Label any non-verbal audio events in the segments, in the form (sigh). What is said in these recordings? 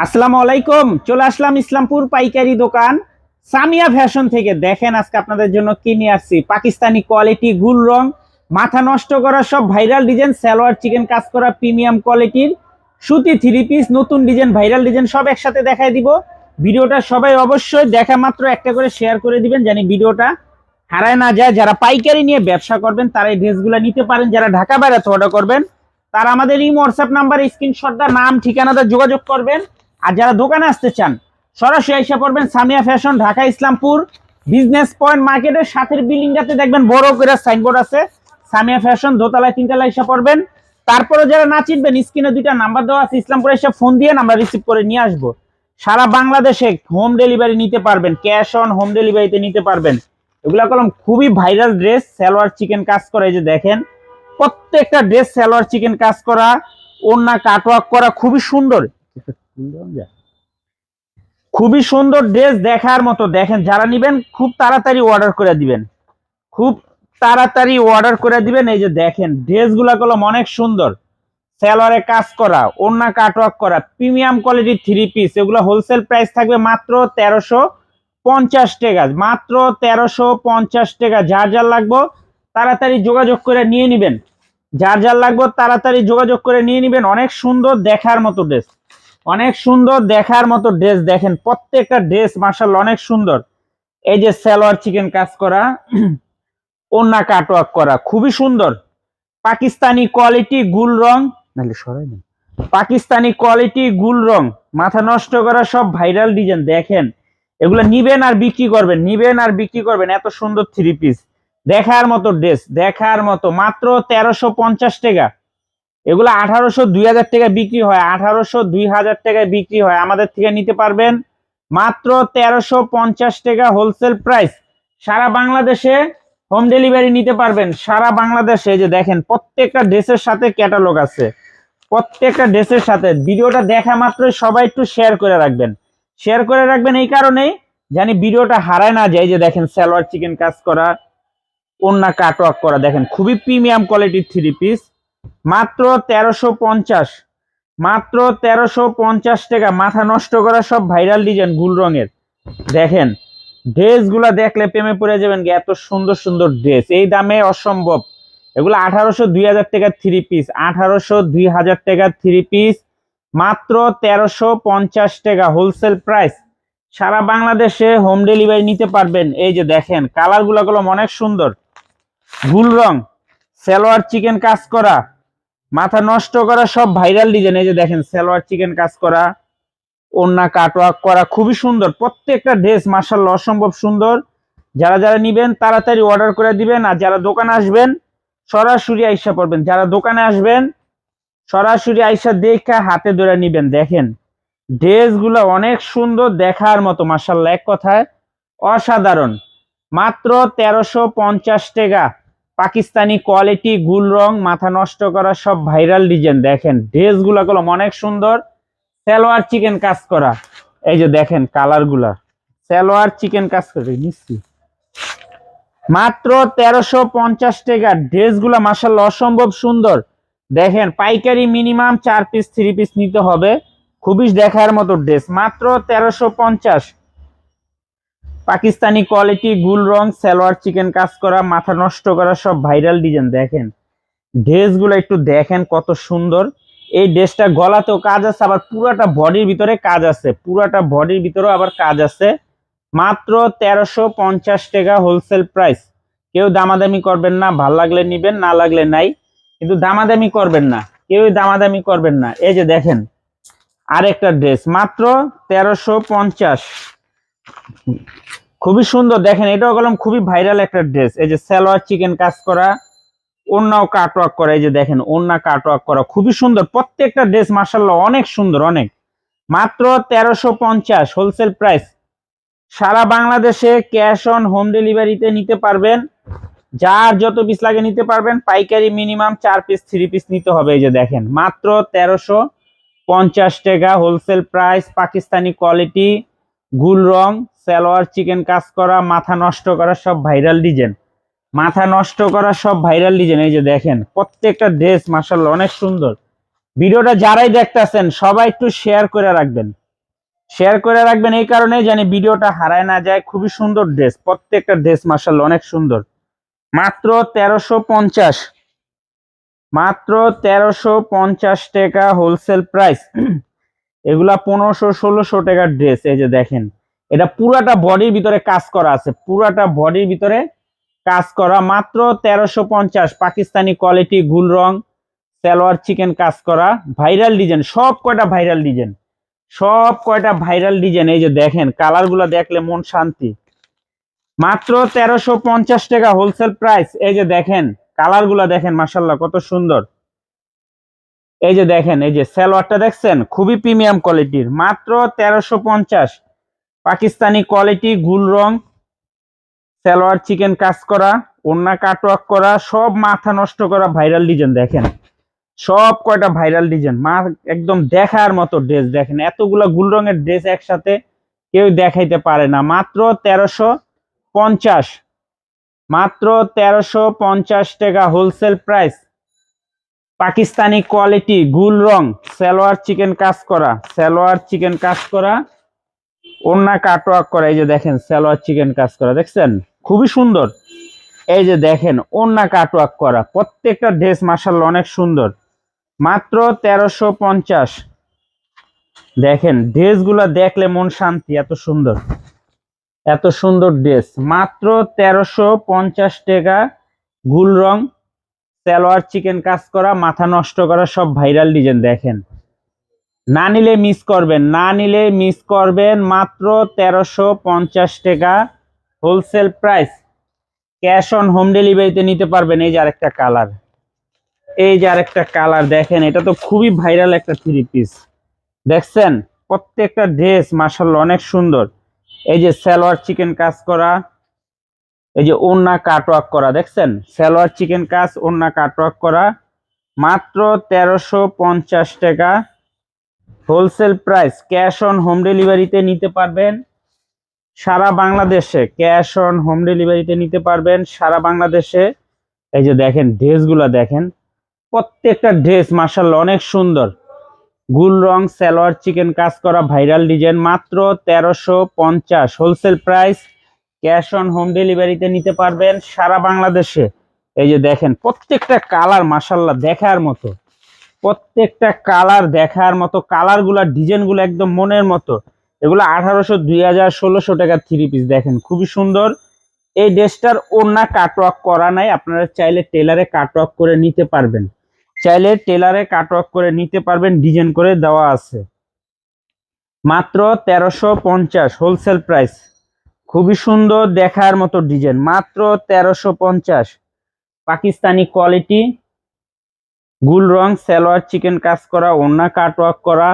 আসসালামু আলাইকুম, চলে আসলাম ইসলামপুর পাইকারি দোকান। সামিয়া ফ্যাশন থেকে দেখেন আজকে আপনাদের জন্য কি নিয়ে আসছি। পাকিস্তানি কোয়ালিটি, গুল রং, মাথা নষ্ট করা সব ভাইরাল ডিজাইন, সালোয়ার, চিকেন কাজ করা প্রিমিয়াম কোয়ালিটির। সুতি থ্রি পিস নতুন ডিজাইন, ভাইরাল ডিজাইন, সব একসাথে দেখায় দিব। ভিডিওটা সবাই অবশ্যই দেখা মাত্র একটা করে শেয়ার করে দিবেন জানি ভিডিওটা হারায় না যায়। যারা পাইকারি নিয়ে ব্যবসা করবেন, তারা এই ড্রেসগুলো নিতে পারেন। যারা ঢাকা বাইরে অর্ডার করবেন, তারা আমাদের এই হোয়াটসঅ্যাপ নাম্বারে স্ক্রিনশটটা নাম ঠিকানাটা যোগাযোগ করবেন। আর যারা দোকানে আসতে চান, সরাসরি এসে পড়বেন Samia fashion, Dhaka Islampur, business point মার্কেটের সাথের বিল্ডিংটাতে দেখবেন বড় করে সাইনবোর্ড আছে। সামিয়া ফ্যাশন, দোতলায়, তিনতলায় এসে পড়বেন। তারপরে যারা না চিনবেন, স্ক্রিনে দুইটা নাম্বার দেওয়া আছে, ইসলামপুরে এসে ফোন দিয়ে আমরা রিসিভ করে নিয়ে আসব। সারা বাংলাদেশে হোম ডেলিভারি নিতে পারবেন ক্যাশ অন হোম ডেলিভারিতে নিতে পারবেন। এগুলা কলম খুবই ভাইরাল ড্রেস সালোয়ার চিকেন কাজ করে, এই যে দেখেন। প্রত্যেকটা ড্রেস সালোয়ার চিকেন কাজ করা ওন্না কাটওয়ার্ক করা খুবই সুন্দর। খুবই সুন্দর ড্রেস দেখার মতো। দেখেন, যারা নিবেন, খুব তাড়াতাড়ি অর্ডার করে দিবেন। খুব তাড়াতাড়ি অর্ডার করে দিবেন। এই যে দেখেন ড্রেসগুলা কলম অনেক সুন্দর। সেলোয়ারে কাজ করা ওন্না কাটওয়ার্ক করা প্রিমিয়াম কোয়ালিটির থ্রি পিস এগুলো হোলসেল প্রাইস থাকবে মাত্র তেরোশো পঞ্চাশ টাকা। মাত্র তেরোশো পঞ্চাশ টাকা। যার যার লাগবো, তাড়াতাড়ি যোগাযোগ করে নিয়ে নিবেন। যার যার লাগবে, তাড়াতাড়ি যোগাযোগ করে নিয়ে নিবেন। অনেক সুন্দর দেখার মতো ড্রেস অনেক সুন্দর দেখার মতো ড্রেস দেখেন, প্রত্যেকটা ড্রেস মার্শাল অনেক সুন্দর। এই যে সালোয়ার চিকেন কাজ করা (clears throat) ওন্না কাটওয়ার্ক করা, খুবই সুন্দর। পাকিস্তানি কোয়ালিটি গুল রং, নাহলে সরাই না পাকিস্তানি কোয়ালিটি গুল রং, মাথা নষ্ট করা সব ভাইরাল ডিজাইন দেখেন। এগুলো নিবেন আর বিক্রি করবেন, নিবেন আর বিক্রি করবেন, এত সুন্দর থ্রি পিস দেখার মতো ড্রেস দেখার মতো, মাত্র তেরোশো পঞ্চাশ টাকা। এগুলো আঠারোশো দুই হাজার টাকা বিক্রি হয়, আঠারোশো দুই হাজার টাকায় বিক্রি হয়। আমাদের থেকে নিতে পারবেন মাত্র তেরোশো পঞ্চাশ টাকা হোলসেল প্রাইস সারা বাংলাদেশে হোম ডেলিভারি নিতে পারবেন। সারা বাংলাদেশে যে দেখেন, প্রত্যেকটা ড্রেসের সাথে ক্যাটালগ আছে। প্রত্যেকটা ড্রেসের সাথে। ভিডিওটা দেখা মাত্রই সবাই একটু শেয়ার করে রাখবেন। শেয়ার করে রাখবেন এই কারণেই জানি ভিডিওটা হারায় না যায়। যে দেখেন সালোয়ার চিকেন কাজ করা ওন্না কাটওয়ার্ক করা। দেখেন, খুবই প্রিমিয়াম কোয়ালিটির থ্রি পিস মাত্র তেরোশো পঞ্চাশ। মাত্র তেরোশো পঞ্চাশ টাকা। মাথা নষ্ট করা সব ভাইরাল ডিজাইন গুল রঙের। দেখেন, ড্রেসগুলা দেখলে প্রেমে পড়ে যাবেন এত সুন্দর সুন্দর ড্রেস। এই দামে অসম্ভব। এগুলো আঠারোশো দুই হাজার টাকা থ্রি পিস আঠারোশো দুই হাজার টাকা থ্রি পিস মাত্র তেরোশো পঞ্চাশ টাকা হোলসেল প্রাইস সারা বাংলাদেশে হোম ডেলিভারি নিতে পারবেন। এই যে দেখেন কালারগুলো গুলো অনেক সুন্দর। গুল রং। সালোয়ার চিকেন কাজ করা, মাথা নষ্ট করা সব ভাইরাল ডিজাইন এই যে দেখেন সালোয়ার চিকেন কাজ করা ওন্না কাটওয়ার্ক করা, খুবই সুন্দর। প্রত্যেকটা ড্রেস মার্শাল্লাহ অসম্ভব সুন্দর। যারা যারা নিবেন তাড়াতাড়ি অর্ডার করে দিবেন আর যারা দোকানে আসবেন, সরাসরি আইসা পড়বেন। যারা দোকানে আসবেন, সরাসরি আইসা দেখা হাতে ধরে নিবেন। দেখেন ড্রেসগুলো অনেক সুন্দর দেখার মতো মার্শাল্লাহ এক কথায় অসাধারণ। মাত্র তেরোশো পঞ্চাশ টাকা। পাকিস্তানি কোয়ালিটি, গুল রং, মাথা নষ্ট করা সব ভাইরাল ডিজাইন। দেখেন, ড্রেসগুলো কলম অনেক সুন্দর। সালোয়ার, চিকেন কাজ করা। এই যে দেখেন কালারগুলা সালোয়ার, চিকেন কাজ করে। নিচ্ছি। মাত্র তেরোশো পঞ্চাশ টাকা। ড্রেসগুলো মাসাল্লাহ অসম্ভব সুন্দর। দেখেন, পাইকারি মিনিমাম চার পিস, থ্রি পিস নিতে হবে। খুবই দেখার মতো ড্রেস। মাত্র তেরোশো পঞ্চাশ। পাকিস্তানি কোয়ালিটি, গুল রং, সালোয়ার, চিকেন কাজ করা, মাথা নষ্ট করা সব ভাইরাল ডিজাইন, দেখেন। ড্রেসগুলো একটু দেখেন কত সুন্দর। এই ড্রেসটা গলাতেও কাজ আছে, আবার পুরাটা বডির ভিতরে কাজ আছে। পুরাটা বডির ভিতরেও আবার কাজ আছে। মাত্র তেরোশো পঞ্চাশ টাকা হোলসেল প্রাইস কেউ দামাদামি করবেন না, ভালো লাগলে নিবেন, না লাগলে নাই। কিন্তু দামাদামি করবেন না কেউ দামাদামি করবেন না। এই যে দেখেন, আরেকটা ড্রেস, মাত্র তেরোশো পঞ্চাশ। খুবই সুন্দর। দেখেন, এটাও গেলাম খুবই ভাইরাল একটা ড্রেস এই যে সালোয়ার চিকেন কাজ করা ওন্নাও কাটওয়ার্ক করা, এই যে দেখেন ওন্না কাটওয়ার্ক করা, খুবই সুন্দর। প্রত্যেকটা ড্রেস মার্শাল্লাহ অনেক সুন্দর, অনেক। মাত্র তেরোশো পঞ্চাশ হোলসেল প্রাইস সারা বাংলাদেশে ক্যাশ অন হোম ডেলিভারিতে নিতে পারবেন। যার যত পিস লাগে নিতে পারবেন। পাইকারি মিনিমাম চার পিস থ্রি পিস নিতে হবে, এই যে দেখেন। মাত্র তেরোশো পঞ্চাশ টাকা হোলসেল প্রাইস পাকিস্তানি কোয়ালিটি গুল রং, সালোয়ার, চিকেন কাজ করা, মাথা নষ্ট করা সব ভাইরাল ডিজাইন মাথা নষ্ট করা সব ভাইরাল ডিজাইন এই যে দেখেন, প্রত্যেকটা ড্রেস মাসাল্লাহ অনেক সুন্দর। ভিডিওটা যারাই দেখতেছেন, সবাই একটু শেয়ার করে রাখবেন। শেয়ার করে রাখবেন এই কারণে জানি ভিডিওটা হারায় না যায়। খুবই সুন্দর ড্রেস প্রত্যেকটা ড্রেস মার্শাল অনেক সুন্দর। মাত্র তেরোশো পঞ্চাশ। মাত্র তেরোশো পঞ্চাশ টাকা হোলসেল প্রাইস এগুলা পনেরোশো, ষোলোশো টাকার ড্রেস এই যে দেখেন। এটা পুরাটা বডির ভিতরে কাজ করা আছে। পুরাটা বডির ভিতরে কাজ করা। মাত্র তেরোশো পঞ্চাশ। পাকিস্তানি কোয়ালিটি গুল রং, সালোয়ার চিকেন কাজ করা। ভাইরাল ডিজাইন সব কয়টা ভাইরাল ডিজাইন সব কয়টা ভাইরাল ডিজাইন এই যে দেখেন কালারগুলা দেখলে মন শান্তি। মাত্র তেরোশো পঞ্চাশ টাকা হোলসেল প্রাইস এই যে দেখেন কালারগুলা দেখেন মাসাল্লাহ কত সুন্দর। এই যে দেখেন, এই যে সালোয়ারটা দেখছেন? খুবই প্রিমিয়াম কোয়ালিটির মাত্র তেরোশো পঞ্চাশ। পাকিস্তানি কোয়ালিটি গুল রং, সালোয়ার চিকেন কাজ করা ওন্না কাটওয়ার্ক করা, সব মাথা নষ্ট করা ভাইরাল ডিজাইন দেখেন। সব কয়টা ভাইরাল ডিজাইন মা, একদম দেখার মতো ড্রেস দেখেন। এতগুলা গুল রঙের ড্রেস একসাথে কেউ দেখাইতে পারে না। মাত্র তেরোশো পঞ্চাশ। মাত্র তেরোশো পঞ্চাশ টাকা হোলসেল প্রাইস পাকিস্তানি কোয়ালিটি, গুল রং, সালোয়ার চিকেন কাজ করা, সালোয়ার চিকেন কাজ করা ওন্না কাটওয়ার্ক করা, এই যে দেখেন সালোয়ার চিকেন কাজ করা, দেখছেন? খুবই সুন্দর। এই যে দেখেন ওন্না কাটওয়ার্ক করা, প্রত্যেকটা ড্রেস মার্শাল অনেক সুন্দর। মাত্র তেরোশো পঞ্চাশ। দেখেন, ড্রেসগুলো দেখলে মন শান্তি, এত সুন্দর। এত সুন্দর ড্রেস। মাত্র তেরোশো পঞ্চাশ টাকা, গুল রং সালোয়ার, চিকেন কাজ করা, মাথা নষ্ট করা, সব ভাইরাল ডিজাইন, দেখেন। না নিলে মিস করবেন, না নিলে মিস করবেন মাত্র তেরোশো পঞ্চাশ টাকা wholesale price cash on home ডেলিভারিতে নিতে পারবেন, এই যে আরেকটা কালার এই যে আরেকটা কালার দেখেন, এটা তো খুবই ভাইরাল একটা থ্রি পিস দেখছেন? প্রত্যেকটা ড্রেস মার্শাল অনেক সুন্দর। এই যে সালোয়ার, চিকেন কাজ করা এই যে ওন্না কাটওয়ার্ক করা, দেখছেন? সালোয়ার চিকেন কাজ ওন্না কাটওয়ার্ক করা। মাত্র তেরোশো পঞ্চাশ টাকা। Wholesale price, cash on home ডেলিভারিতে নিতে পারবেন। সারা বাংলাদেশে ক্যাশ অন হোম ডেলিভারিতে নিতে পারবেন সারা বাংলাদেশে। এই যে দেখেন, ড্রেসগুলো দেখেন। প্রত্যেকটা ড্রেস মার্শাল অনেক সুন্দর। গুল রং, সালোয়ার চিকেন কাজ করা, ভাইরাল ডিজাইন, মাত্র তেরোশো পঞ্চাশ। Wholesale price cash on home ডেলিভারিতে নিতে পারবেন সারা বাংলাদেশে। এই যে দেখেন, প্রত্যেকটা কালার মাসাল্লাহ দেখার মতো। প্রত্যেকটা কালার দেখার মতো, কালারগুলা, ডিজাইনগুলো একদম মনের মতো। এগুলো আঠারোশো, দুই হাজার, ষোলোশো টাকার থ্রি পিস দেখেন, খুবই সুন্দর। এই ড্রেসটার ওড়না কাটওয়ার্ক করা নাই, আপনারা চাইলে টেলারে কাটওয়ার্ক করে নিতে পারবেন। চাইলে টেলারে কাটওয়ার্ক করে নিতে পারবেন, ডিজাইন করে দেওয়া আছে। মাত্র তেরোশো পঞ্চাশ হোলসেল প্রাইস খুবই সুন্দর দেখার মতো ডিজাইন। মাত্র তেরোশো পঞ্চাশ। পাকিস্তানি কোয়ালিটি। গুল রং, সালোয়ার, চিকেন কাজ করা ওন্না কাটওয়ার্ক করা।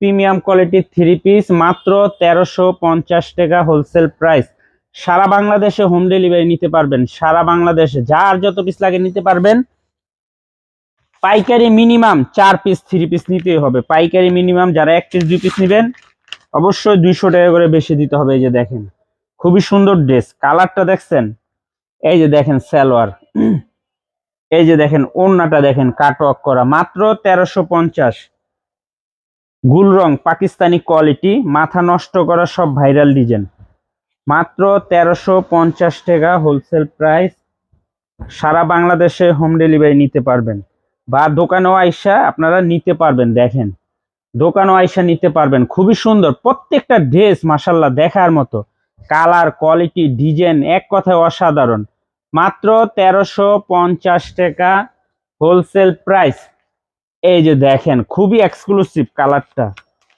প্রিমিয়াম কোয়ালিটির থ্রি পিস, মাত্র তেরোশো পঞ্চাশ টাকা হোলসেল প্রাইস। সারা বাংলাদেশে হোম ডেলিভারি নিতে পারবেন। সারা বাংলাদেশে যার যত পিস লাগে নিতে পারবেন। পাইকারি মিনিমাম চার পিস, থ্রি পিস নিতেই হবে। পাইকারি মিনিমাম যারা এক পিস, দুই পিস নেবেন, অবশ্যই দুইশো টাকা করে বেশি দিতে হবে এই যে দেখেন। খুবই সুন্দর ড্রেস কালারটা দেখছেন? এই যে দেখেন সালোয়ার। এই যে দেখেন ওড়নাটা দেখেন কাটওয়ার্ক করা। মাত্র তেরোশো পঞ্চাশ। গুল রং, পাকিস্তানি কোয়ালিটি মাথা নষ্ট করা সব ভাইরাল ডিজাইন মাত্র তেরোশো পঞ্চাশ টাকা হোলসেল প্রাইস সারা বাংলাদেশে হোম ডেলিভারি নিতে পারবেন। বা দোকানেও আইসা আপনারা নিতে পারবেন, দেখেন। দোকানও আইসা নিতে পারবেন। খুবই সুন্দর। প্রত্যেকটা ড্রেস মাসাল্লাহ দেখার মতো। কালার, কোয়ালিটি, ডিজাইন এক কথায় অসাধারণ। মাত্র তেরোশো পঞ্চাশ টাকা হোলসেল প্রাইস। এই যে দেখেন, খুবই এক্সক্লুসিভ কালারটা।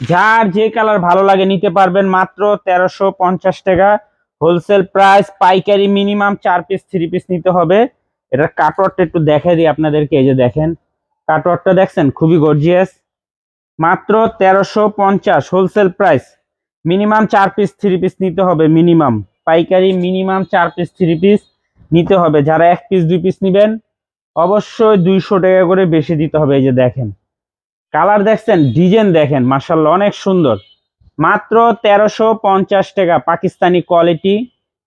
যার যে কালার ভালো লাগে নিতে পারবেন, মাত্র তেরোশো পঞ্চাশ টাকা হোলসেল প্রাইস। পাইকারি মিনিমাম চার পিস থ্রি পিস নিতে হবে। এটার কাটওয়ারটা একটু দেখাই দিই আপনাদেরকে, এই যে দেখেন। কাটওয়ারটা দেখছেন? খুবই গর্জিয়াস মাত্র তেরোশো পঞ্চাশ হোলসেল প্রাইস। মিনিমাম চার পিস থ্রি পিস নিতে হবে মিনিমাম। পাইকারি মিনিমাম চার পিস থ্রি পিস নিতে হবে। যারা এক পিস দুই পিস নেবেন, অবশ্যই দুইশো টাকা করে বেশি দিতে হবে। এই যে দেখেন, কালার দেখছেন, ডিজাইন দেখেন মার্শাল্লাহ অনেক সুন্দর। মাত্র তেরোশো পঞ্চাশ টাকা, পাকিস্তানি কোয়ালিটি,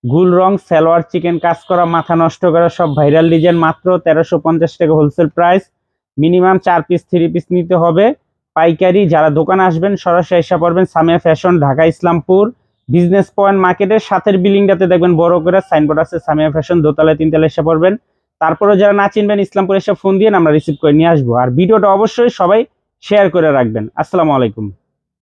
গুল রং, সালোয়ার, চিকেন, কাজ করা, মাথা নষ্ট করা, সব ভাইরাল ডিজাইন। মাত্র তেরোশো পঞ্চাশ টাকা হোলসেল প্রাইস। মিনিমাম চার পিস থ্রি পিস নিতে হবে। পাইকারি, যারা দোকানে আসবেন, সরাসরি এসে পড়বেন Samiya fashion, Dhaka, Islampur, business point মার্কেটের সাথের বিল্ডিংটাতে দেখবেন বড় করে সাইনবোর্ড আছে, সামিয়া ফ্যাশন, দোতলায়, তিনতলায় এসে পড়বেন। তারপরে যারা না চিনবেন, ইসলামপুর এসে ফোন দিয়ে আমরা রিসিভ করে নিয়ে আসব। আর ভিডিওটা অবশ্যই সবাই শেয়ার করে রাখবেন। আসসালামু আলাইকুম।